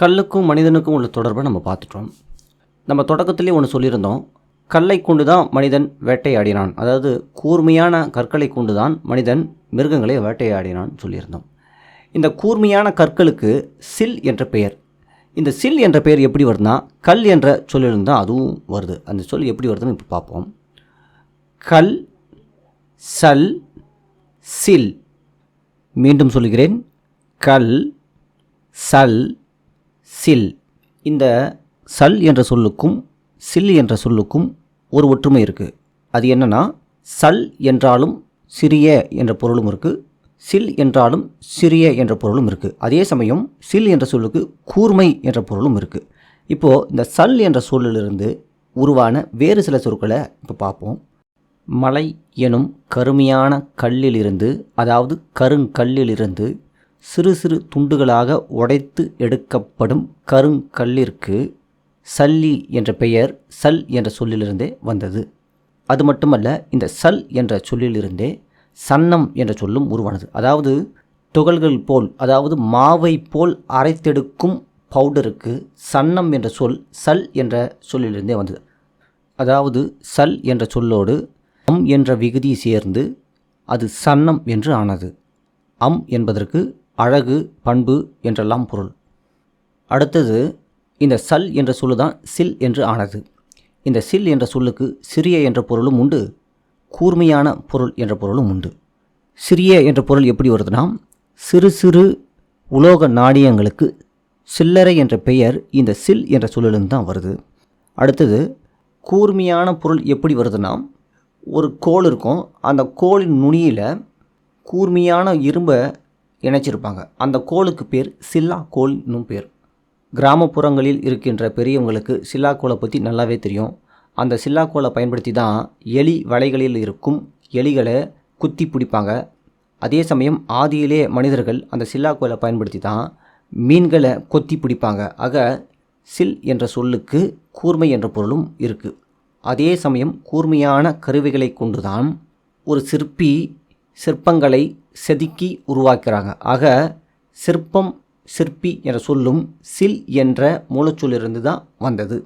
கல்லுக்கும் மனிதனுக்கும் உள்ள தொடர்பை நம்ம பார்த்துட்டோம். நம்ம தொடக்கத்திலே ஒன்று சொல்லியிருந்தோம். கல்லை கொண்டு தான் மனிதன் வேட்டையாடினான். அதாவது கூர்மையான கற்களை கொண்டு தான் மனிதன் மிருகங்களை வேட்டையாடினான் சொல்லியிருந்தோம். இந்த கூர்மையான கற்களுக்கு சில் என்ற பெயர். இந்த சில் என்ற பெயர் எப்படி வருதுன்னா கல் என்ற சொல்லிலிருந்து அதுவும் வருது. அந்த சொல் எப்படி வருதுன்னு இப்போ பார்ப்போம். கல் சல் சில். மீண்டும் சொல்கிறேன். கல் சல் சில். இந்த சல் என்ற சொல்லுக்கும் சில் என்ற சொல்லுக்கும் ஒரு ஒற்றுமை இருக்குது அது என்னென்னா சல் என்றாலும் சிறிய என்ற பொருளும் இருக்குது சில் என்றாலும் சிறிய என்ற பொருளும் இருக்குது அதே சமயம் சில் என்ற சொல்லுக்கு கூர்மை என்ற பொருளும் இருக்குது இப்போது இந்த சல் என்ற சொல்லிலிருந்து உருவான வேறு சில சொற்களை இப்போ பார்ப்போம். மலை எனும் கருமையான கல்லிலிருந்து அதாவது கருங்கல்லிலிருந்து சிறு சிறு துண்டுகளாக உடைத்து எடுக்கப்படும் கருங்கல்லிற்கு சல்லி என்ற பெயர் சல் என்ற சொல்லிலிருந்தே வந்தது. அது மட்டுமல்ல இந்த சல் என்ற சொல்லிலிருந்தே சன்னம் என்ற சொல்லும் உருவானது. அதாவது துகள்கள் போல் அதாவது மாவை போல் அரைத்தெடுக்கும் பவுடருக்கு சன்னம் என்ற சொல் சல் என்ற சொல்லிலிருந்தே வந்தது. அதாவது சல் என்ற சொல்லோடு அம் என்ற விகுதி சேர்ந்து அது சன்னம் என்று ஆனது. அம் என்பதற்கு அழகு பண்பு என்றெல்லாம் பொருள். அடுத்தது இந்த சல் என்ற சொல்லு தான் சில் என்று ஆனது. இந்த சில் என்ற சொல்லுக்கு சிறிய என்ற பொருளும் உண்டு கூர்மையான பொருள் என்ற பொருளும் உண்டு. சிறிய என்ற பொருள் எப்படி வருதுன்னா சிறு சிறு உலோக நாணயங்களுக்கு சில்லறை என்ற பெயர் இந்த சில் என்ற சொல்லிலிருந்து தான் வருது. அடுத்தது கூர்மையான பொருள் எப்படி வருதுன்னா ஒரு கோல் இருக்கும் அந்த கோலின் நுனியில் கூர்மையான இரும்பை இணைச்சிருப்பாங்க. அந்த கோலுக்கு பேர் சில்லா கோல்னும் பேர். கிராமப்புறங்களில் இருக்கின்ற பெரியவங்களுக்கு சில்லாக்கோலை பற்றி நல்லாவே தெரியும். அந்த சில்லா கோலை பயன்படுத்தி தான் எலி வலைகளில் இருக்கும் எலிகளை குத்தி பிடிப்பாங்க. அதே சமயம் ஆதியிலே மனிதர்கள் அந்த சில்லாக்கோலை பயன்படுத்தி தான் மீன்களை கொத்தி பிடிப்பாங்க. ஆக சில் என்ற சொல்லுக்கு கூர்மை என்ற பொருளும் இருக்குது அதே சமயம் கூர்மையான கருவிகளை கொண்டுதான் ஒரு சிற்பி சிற்பங்களை செதுக்கி உருவாக்குறாங்க. ஆக சிற்பம் சிற்பி என்ற சொல்லும் சில் என்ற மூலச்சொல்லிருந்து தான் வந்தது.